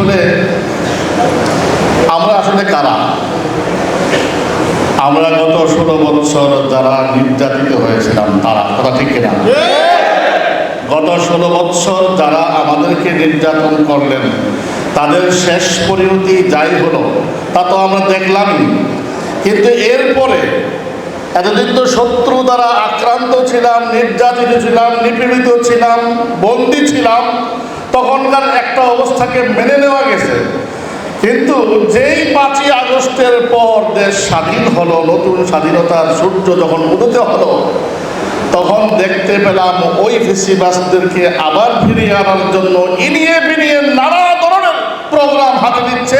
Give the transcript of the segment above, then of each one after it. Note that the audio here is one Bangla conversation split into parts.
আসলে আমরা আসলে কারা? আমরা গত ষোলো বৎসর যারা নির্যাতিত হয়েছিলাম, তারা, কথা ঠিক কিনা? গত ষোলো বৎসর যারা আমাদেরকে নির্যাতন করলেন, তাদের শেষ পরিণতি যাই হলো, তা তো আমরা দেখলামই। কিন্তু এরপরে এতদিন তো শত্রু দ্বারা আক্রান্ত ছিলাম, নির্যাতিত ছিলাম, নিপীড়িত ছিলাম, বন্দি ছিলাম তখনকার একটা অবস্থাকে মেনে নেওয়া গেছে। কিন্তু যেই পাঁচই আগস্টের পর দেশ স্বাধীন হলো, নতুন স্বাধীনতার সূর্য যখন উদিত হলো, তখন দেখতে পেলাম ওই ফেসিবাসদেরকে আবার ফিরিয়ে আনার জন্য ইনিয়ে বিনিয়ে নানা ধরনের প্রোগ্রাম হাতে দিচ্ছে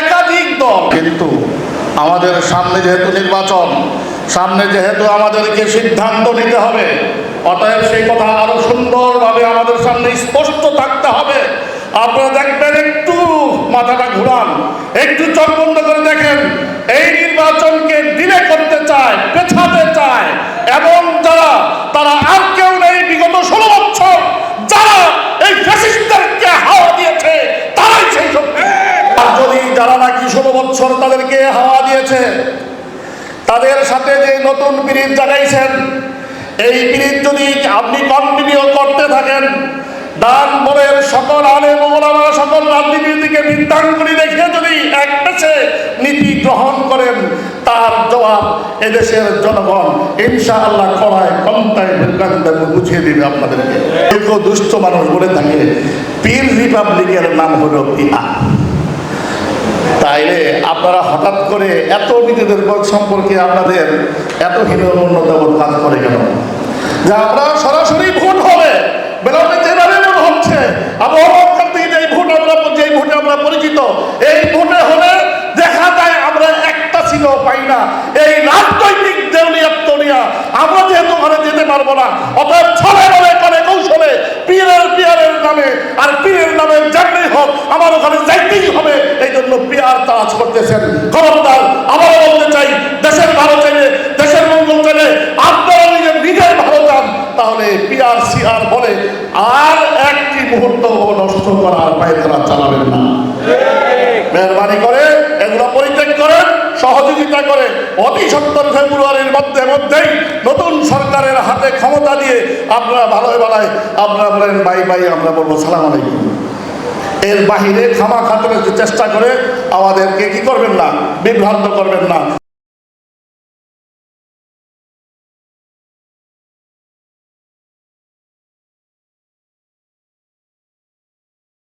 একাধিক দল। কিন্তু আমাদের সামনে যেহেতু নির্বাচন সামনে যেহেতু আমাদেরকে সিদ্ধান্ত নিতে হবে, অতএব সেই কথা আরও সুন্দরভাবে আমাদের সামনে স্পষ্ট থাকতে হবে। আপনারা দেখবেন একটু মাথাটা ঘুরান, একটু চোখ বন্ধ করে দেখেন, এই নির্বাচনকে দিলে করতে চায়, পেছাতে চায়, এবং যারা, তারা আর কেউ নেই বিগত ষোলো বছর, যারা এই ফ্যাসিস্টদেরকে হাওয়া দিয়েছে, তারাই সেই শক্তি। আর যদি যারা নাকি ষোলো বছর তাদেরকে হাওয়া দিয়েছে তাদের সাথে যে নতুন পিরিত জাগাইছেন, এই পিরিত যদি আপনি কন্টিনিউ করতে থাকেন ডান বলের সকল আলে মোলামা সকল রাজনীতিকে বৃদ্ধাঙ্গুলি দেখে যদি এক পেছে নীতি গ্রহণ করেন, তার জবাব এদেশের জনগণ ইনশাআল্লাহ করায় কমতায় বিভ্রান্ত বুঝিয়ে দিবে আপনাদেরকে। দুষ্ট মানুষ বলে থাকে। পীর রিপাবলিকের নাম হলো পিয়া তাইলে আপনারা হঠাৎ করে এত নিজেদের সম্পর্কে আপনাদের এত হীনমন্যতাবোধ কাজ করে কেন? যে আমরা সরাসরি ভোট হবে। আমরা দেখা যায় আমরা একটা পাই না। এই নিয়ে আমরা যেহেতু ওখানে যেতে না কৌশলে, পীরের নামে, আর নামে বলে, আর একটি মুহূর্ত নষ্ট করার পায়তারা চালাবেন না। মেহরবানি করে, এগুলো পরিত্যাগ করেন সহযোগিতা করে। অতি সত্তর ফেব্রুয়ারির মধ্যে মধ্যেই নতুন সরকারের হাতে ক্ষমতা দিয়ে আপনারা ভালোই ভালোই আপনারা বলেন বাই বাই আমরা বলব, সালাম আলাইকুম। এর বাহিরে খামা খাতুনের চেষ্টা করে, আমাদেরকে কি করবেন না? বিভ্রান্ত করবেন না।